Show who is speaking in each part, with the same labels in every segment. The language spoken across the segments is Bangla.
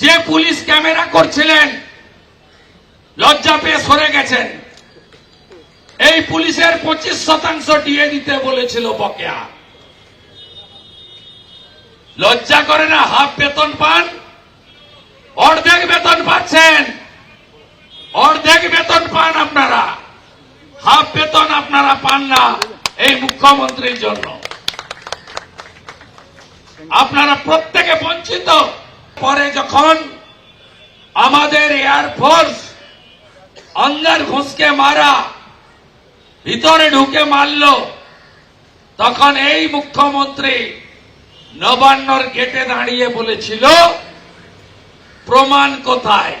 Speaker 1: যে পুলিশ ক্যামেরা করছিলেন, লজ্জা পেয়ে সরে গেছেন। এই পুলিশের পঁচিশ শতাংশ দিয়ে দিতে বলেছিল বকেয়া। লজ্জা করে না, হাফ বেতন পান, অর্ধেক বেতন পাচ্ছেন। অর্ধেক বেতন পান আপনারা, হাফ বেতন আপনারা পান না এই মুখ্যমন্ত্রীর জন্য। আপনারা প্রত্যেকে বঞ্চিত। পরে যখন আমাদের এয়ারফোর্স অন্দর ঘুষকে মারা, ভিতরে ঢুকে মারল, তখন এই মুখ্যমন্ত্রী নবান্নর গেটে দাঁড়িয়ে বলেছিল, প্রমাণ কোথায়?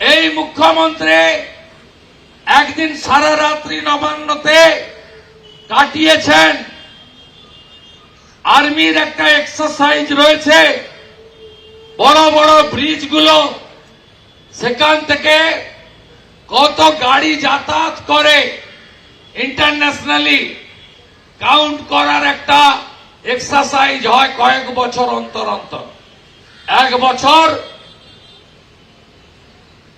Speaker 1: এই মুখ্যমন্ত্রী একদিন সারা রাত্রি নবান্নতে কাটিয়েছেন। আর্মির একটা এক্সারসাইজ রয়েছে। বড় বড় ব্রিজগুলো, সেখান থেকে কত গাড়ি যাতায়াত করে ইন্টারন্যাশনালি কাউন্ট করার একটা এক্সারসাইজ হয় কয়েক বছর অন্তর অন্তর। এক বছর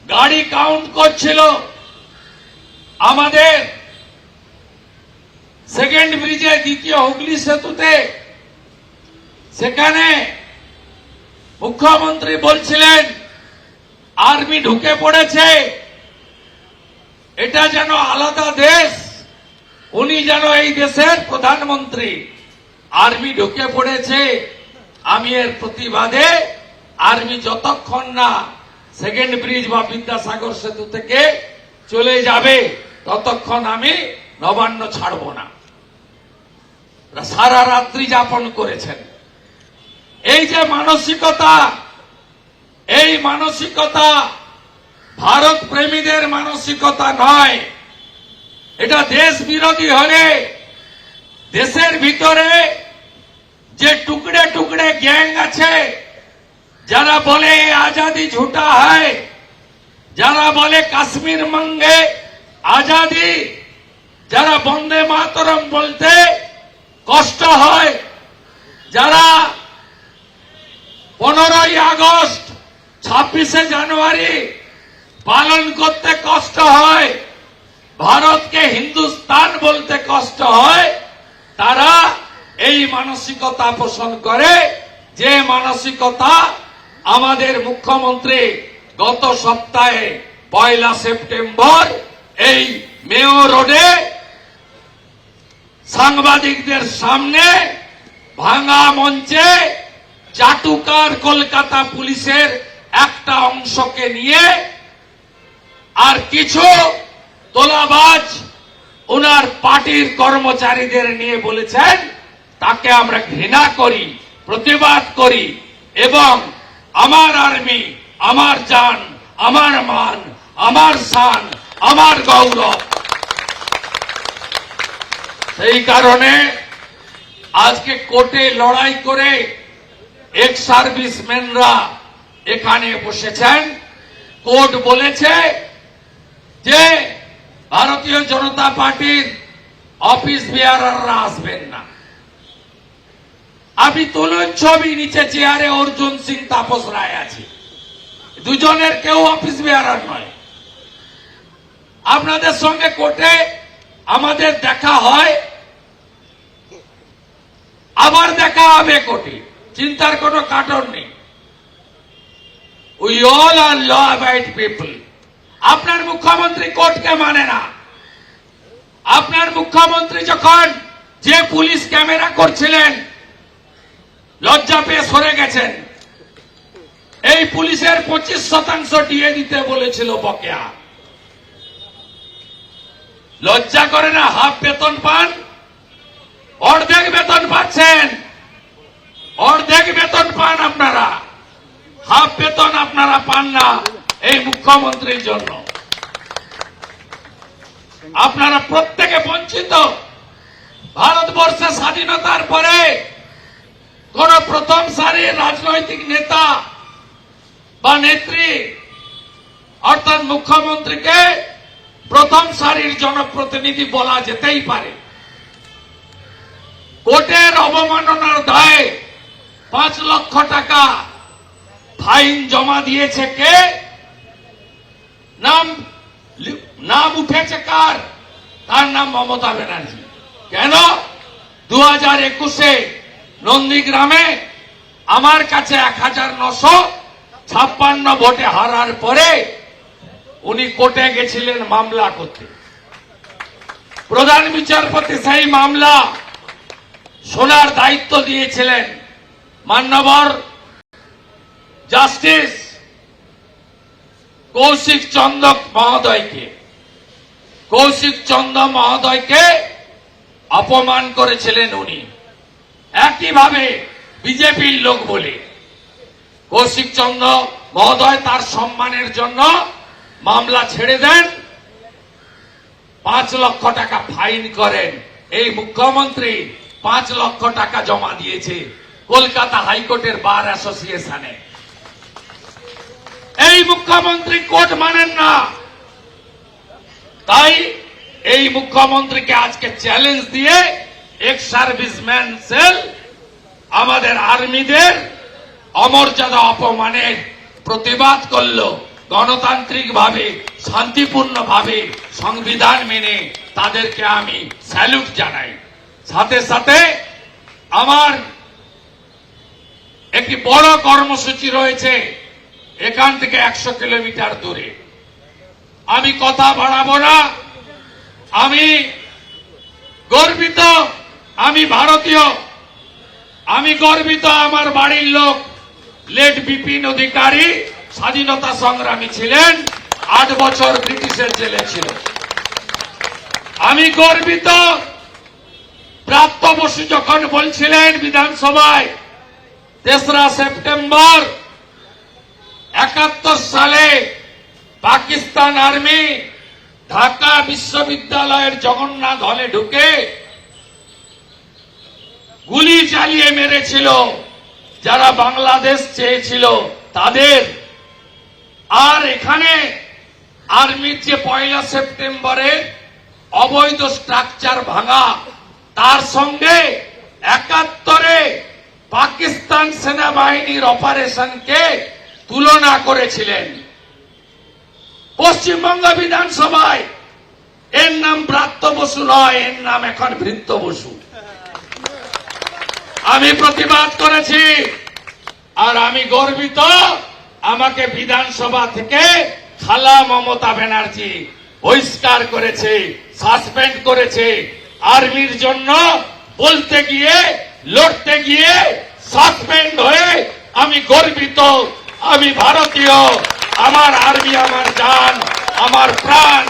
Speaker 1: গাড়ি কাউন্ট করছিল আমাদের। সেকেন্ড ব্রিজে, দ্বিতীয় হুগলি সেতুতে সেখানে মুখ্যমন্ত্রী বলছিলেন, আর্মি ঢুকে পড়েছে, এটা যেন আলাদা দেশ, উনি যেন এই দেশের প্রধানমন্ত্রী। আর্মি ঢুকে পড়েছে, আমি এর প্রতিবাদে আর্মি যতক্ষণ না সেকেন্ড ব্রিজ বা বিদ্যাসাগর সেতু থেকে চলে যাবে, ততক্ষণ আমি নবান্ন ছাড়ব না। সারা রাত্রি যাপন করেছেন। এই যে মানসিকতা, এই মানসিকতা ভারত প্রেমীদের মানসিকতা নয়। এটা দেশ বিরোধী হলে দেশের ভিতরে যে টুকরে টুকরে গ্যাং আছে, যারা বলে আজাদি ঝুটা হয়, যারা বলে কাশ্মীর মঙ্গে আজাদি, যারা বন্দে মাতরম বলতে কষ্ট হয়, যারা পনেরোই আগস্ট, ছাব্বিশে জানুয়ারি, পালন করতে কষ্ট হয়, ভারতকে হিন্দুস্তান বলতে কষ্ট হয়, তারা এই মানসিকতা পোষণ করে, যে মানসিকতা আমাদের মুখ্যমন্ত্রী গত সপ্তাহে পয়লা সেপ্টেম্বর এই মেয় রোডে সাংবাদিকদের সামনে ভাঙা মঞ্চে চাটুকার কলকাতা পুলিশের একটা অংশকে নিয়ে আর কিছু তোলাবাজ ওনার পার্টির কর্মচারীদের নিয়ে বলেছেন, তাকে আমরা ঘৃণা করি, প্রতিবাদ করি এবং আমার আর্মি, আমার জান আমার মান, আমার শান আমার গৌরব। সেই কারণে আজকে কোর্টে লড়াই করে এক্স সার্ভিসম্যানরা এখানে বসেছেন। কোর্ট বলেছে যে ভারতীয় জনতা পার্টির অফিস বিয়ারাররা আসবেন না। আপনি তুলুন ছবি নিচে চেয়ারে অর্জুন সিং, তাপস রায় আছে। দুজনের কেউ অফিস বিয়ারার নয়। আপনাদের সঙ্গে কোর্টে আমাদের দেখা হয়। আবার দেখা হবে কোর্টে। চিন্তার কোনো কারণ নেই। We all are law abide people আপনার মুখ্যমন্ত্রী কোর্টকে মানে না। আপনার মুখ্যমন্ত্রী যখন যে পুলিশ ক্যামেরা করছিলেন, লজ্জা পেয়ে সরে গেছেন। এই পুলিশের পঁচিশ শতাংশ দিয়ে দিতে বলেছিল বকেয়া। লজ্জা করে না, হাফ বেতন পান, অর্ধেক বেতন পাচ্ছেন। অর্ধেক বেতন পান আপনারা। হাফ বেতন আপনারা পান না এই মুখ্যমন্ত্রীর জন্য। আপনারা প্রত্যেকে বঞ্চিত। ভারতবর্ষের স্বাধীনতার পরে কোন প্রথম সারির রাজনৈতিক নেতা বা নেত্রী অর্থাৎ মুখ্যমন্ত্রীকে প্রথম সারির জনপ্রতিনিধি বলা যেতেই পারে। কোর্টের অবমাননার দায়ে পাঁচ লক্ষ টাকা ফাইন জমা দিয়েছে কে? নাম নাম উঠেছে কার? তার নাম মমতা ব্যানার্জি। কেন? দু হাজার একুশে নন্দীগ্রামে আমার কাছে এক হাজার নশো ছাপ্পান্ন ভোটে হারার পরে উনি কোর্টে গেছিলেন মামলা করতে। প্রধান বিচারপতি সেই মামলা শোনার দায়িত্ব দিয়েছিলেন। মান্যবর জাস্টিস কৌশিক চন্দ্র মহোদয়কে। কৌশিক চন্দ্র মহোদয়কে অপমান করেছিলেন উনি। একইভাবে বিজেপির লোক বলে কৌশিক চন্দ্র মহোদয় তার সম্মানের জন্য মামলা ছেড়ে দেন, পাঁচ লক্ষ টাকা ফাইন করেন। এই মুখ্যমন্ত্রী পাঁচ লক্ষ টাকা জমা দিয়েছে। কলকাতা হাইকোর্টের বার অ্যাসোসিয়েশনে। এই মুখ্যমন্ত্রী কোর্ট মানেন না। তাই এই মুখ্যমন্ত্রীকে আজকে চ্যালেঞ্জ দিয়ে এক্স সার্ভিসম্যান সেল আমাদের আর্মিদের অমর্যাদা অপমানের প্রতিবাদ করল। গণতান্ত্রিক ভাবে শান্তিপূর্ণ ভাবে সংবিধান মেনে তাদেরকে আমি স্যালুট জানাই। সাথে সাথে আমার একটি বড় কর্মসূচি রয়েছে এখান থেকে একশো কিলোমিটার দূরে। আমি কথা বাড়াবো না। আমি গর্বিত, আমি ভারতীয়, আমি গর্বিত আমার বাড়ির লোক, লেট বিপিন অধিকারী স্বাধীনতা সংগ্রামী ছিলেন, আট বছর ব্রিটিশের জেলে ছিল। আমি গর্বিত প্রাপ্ত বসু যখন বলছিলেন বিধানসভায় তেসরা সেপ্টেম্বর একাত্তর সালে পাকিস্তান আর্মি ঢাকা বিশ্ববিদ্যালয়ের জগন্নাথ হলে ঢুকে গুলি চালিয়ে মেরেছিল যারা বাংলাদেশ চেয়েছিল তাদের। আর এখানে আর্মির যে পয়লা সেপ্টেম্বরে অবৈধ স্ট্রাকচার ভাঙা, তার সঙ্গে একাত্তরে পাকিস্তান সেনাবাহিনীর অপারেশনকে তুলনা করেছিলেন। পশ্চিমবঙ্গ বিধানসভায় এর নাম ব্রাত্য বসু নয়, এর নাম এখন ভৃত্য বসু। আমি প্রতিবাদ করেছি আর আমি গর্বিত আমাকে বিধানসভা থেকে খালা মমতা ব্যানার্জি বহিষ্কার করেছে, সাসপেন্ড করেছে। আর্মির জন্য বলতে গিয়ে লড়তে গিয়ে সাসপেন্ড হয়ে আমি গর্বিত আমি ভারতীয় আমার আর্মি আমার জান আমার প্রাণ।